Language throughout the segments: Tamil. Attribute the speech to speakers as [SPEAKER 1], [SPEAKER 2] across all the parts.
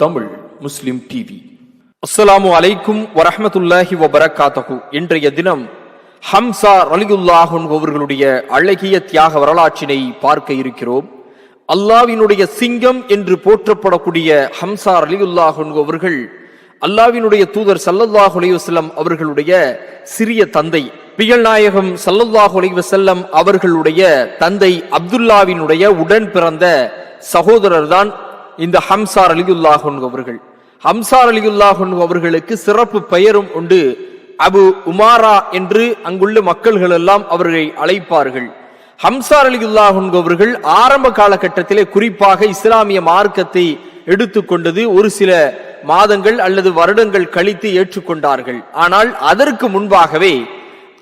[SPEAKER 1] தமிழ் முஸ்லிம் டிவி அஸ்ஸலாமு அலைக்கும் வரஹ்மத்துல்லாஹி வபரகாத்தகு இன்றைய தினம் ஹம்சா ரலியுல்லாஹன் அவர்களுடைய அழகிய தியாக வரலாற்றினை பார்க்க இருக்கிறோம். அல்லாவினுடைய சிங்கம் என்று போற்றப்படக்கூடிய ஹம்சா ரலியுல்லாஹன் அவர்கள் அல்லாவினுடைய தூதர் சல்லல்லாஹு அலைவசல்லம் அவர்களுடைய சிறிய தந்தை பிகல் நாயகம் சல்லல்லாஹு அலைவசல்லம் அவர்களுடைய தந்தை அப்துல்லாவினுடைய உடன் பிறந்த சகோதரர் தான் இந்த ஹம்சார் அலிகுல்லாஹன் அவர்கள். ஹம்சார் அலிகுல்லாஹன் அவர்களுக்கு சிறப்பு பெயரும் உண்டு. அபு உமாரா என்று அங்குள்ள மக்கள்கள் எல்லாம் அவர்களை அழைப்பார்கள். ஹம்சார் அலிகுல்லாஹன் அவர்கள் ஆரம்ப காலகட்டத்திலே குறிப்பாக இஸ்லாமிய மார்க்கத்தை எடுத்துக்கொண்டது ஒரு சில மாதங்கள் அல்லது வருடங்கள் கழித்து ஏற்றுக்கொண்டார்கள். ஆனால் அதற்கு முன்பாகவே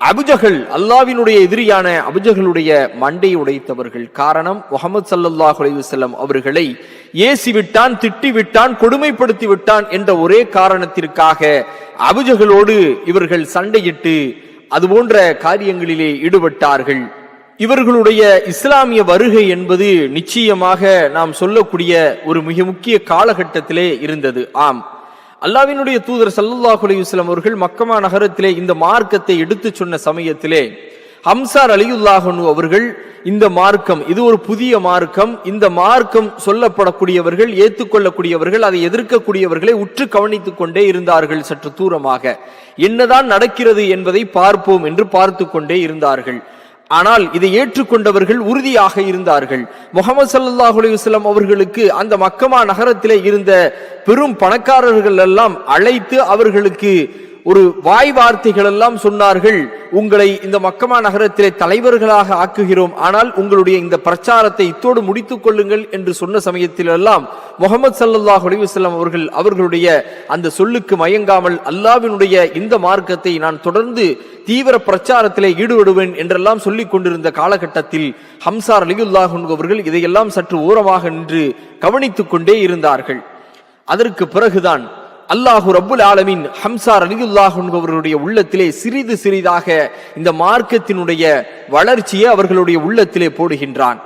[SPEAKER 1] அபுஜகல் அல்லாவினுடைய எதிரியான அபுஜகளுடைய மண்டை உடைத்தவர்கள். காரணம் முகமது சல்லாஹ் அலைஹி அவர்களை ஏசி விட்டான் திட்டி விட்டான் கொடுமைப்படுத்தி விட்டான் என்ற ஒரே காரணத்திற்காக அபுஜகளோடு இவர்கள் சண்டையிட்டு அது போன்ற காரியங்களிலே ஈடுபட்டார்கள். இவர்களுடைய இஸ்லாமிய வருகை என்பது நிச்சயமாக நாம் சொல்லக்கூடிய ஒரு மிக முக்கிய காலகட்டத்திலே இருந்தது. ஆம். அல்லாவினுடைய தூதர் சல்லல்லாஹு அலைஹி அவர்கள் மக்கமா நகரத்திலே இந்த மார்க்கத்தை எடுத்து சொன்ன சமயத்திலே ஹம்சார் அலியுல்லாஹனு அவர்கள் இந்த மார்க்கம் இது ஒரு புதிய மார்க்கம். இந்த மார்க்கம் சொல்லப்படக்கூடியவர்கள் ஏற்றுக்கொள்ளக்கூடியவர்கள் அதை எதிர்க்கக்கூடியவர்களை உற்று கவனித்துக் கொண்டே இருந்தார்கள் சற்று தூரமாக. என்னதான் நடக்கிறது என்பதை பார்ப்போம் என்று பார்த்து கொண்டே இருந்தார்கள். ஆனால் இதை ஏற்றுக்கொண்டவர்கள் உறுதியாக இருந்தார்கள். முகமது சல்லாஹ் அலுவலம் அவர்களுக்கு அந்த மக்கமா நகரத்திலே இருந்த பெரும் பணக்காரர்கள் எல்லாம் அழைத்து அவர்களுக்கு ஒரு வாய் வார்த்தைகள் எல்லாம் சொன்னார்கள் உங்களை இந்த மக்கமா நகரத்திலே தலைவர்களாக ஆக்குகிறோம். ஆனால் உங்களுடைய இந்த பிரச்சாரத்தை இத்தோடு முடித்துக் கொள்ளுங்கள் என்று சொன்ன சமயத்தில் எல்லாம் முகமது சல்லாஹ் அலிவசல்லாம் அவர்கள் அவர்களுடைய அந்த சொல்லுக்கு மயங்காமல் அல்லாவினுடைய இந்த மார்க்கத்தை நான் தொடர்ந்து தீவிர பிரச்சாரத்திலே ஈடுபடுவேன் என்றெல்லாம் சொல்லிக் கொண்டிருந்த காலகட்டத்தில் ஹம்சார் அலிகுல்லாஹ் அவர்கள் இதையெல்லாம் சற்று ஓரமாக நின்று கவனித்துக் கொண்டே இருந்தார்கள். அதற்கு பிறகுதான் அல்லாஹு ரபுல் ஆலமின் ஹம்சார் அலிகுல்லாஹ் என்பவர்களுடைய உள்ளத்திலே சிறிது சிறிதாக இந்த மார்க்கத்தினுடைய வளர்ச்சியை அவர்களுடைய உள்ளத்திலே போடுகின்றான்.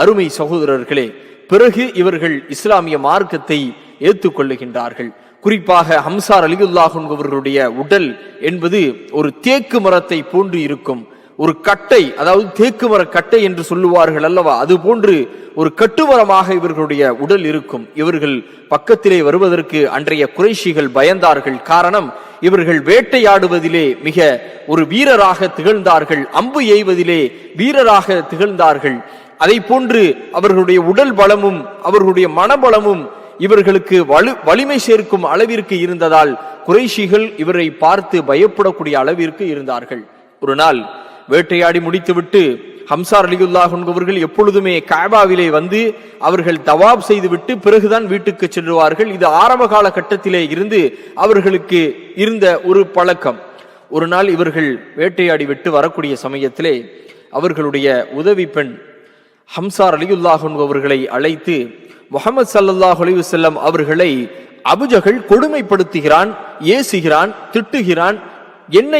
[SPEAKER 1] அருமை சகோதரர்களே பிறகு இவர்கள் இஸ்லாமிய மார்க்கத்தை ஏற்றுக்கொள்ளுகின்றார்கள். குறிப்பாக ஹம்சார் அலிகுல்லாஹ் என்பவர்களுடைய உடல் என்பது ஒரு தேக்கு மரத்தை போன்று இருக்கும். ஒரு கட்டை அதாவது தேக்கு மர கட்டை என்று சொல்லுவார்கள் அல்லவா? அது போன்று ஒரு கட்டுமரமாக இவர்களுடைய உடல் இருக்கும். இவர்கள் பக்கத்திலே வருவதற்கு அன்றைய குறைஷிகள் பயந்தார்கள். காரணம் இவர்கள் வேட்டையாடுவதிலே மிக ஒரு வீரராக திகழ்ந்தார்கள். அம்பு எய்வதிலே வீரராக திகழ்ந்தார்கள். அதை போன்று அவர்களுடைய உடல் பலமும் அவர்களுடைய மனபலமும் இவர்களுக்கு வலு வலிமை சேர்க்கும் அளவிற்கு இருந்ததால் குறைஷிகள் இவரை பார்த்து பயப்படக்கூடிய அளவிற்கு இருந்தார்கள். ஒரு நாள் வேட்டையாடி முடித்துவிட்டு ஹம்சார் அலிகுல்லாஹ் என்பவர்கள் எப்பொழுதுமே காபாவிலே வந்து அவர்கள் தவாப் செய்துவிட்டு பிறகுதான் வீட்டுக்கு செல்லுவார்கள். இது ஆரம்ப கால கட்டத்திலே இருந்து அவர்களுக்கு இருந்த ஒரு பழக்கம். ஒரு நாள் இவர்கள் வேட்டையாடி விட்டு வரக்கூடிய சமயத்திலே அவர்களுடைய உதவி பெண் ஹம்சார் அலிகுல்லாஹ் என்பவர்களை அழைத்து முகமது சல்லாஹ் அலி அவர்களை அபுஜகள் கொடுமைப்படுத்துகிறான் ஏசுகிறான் திட்டுகிறான் என்ன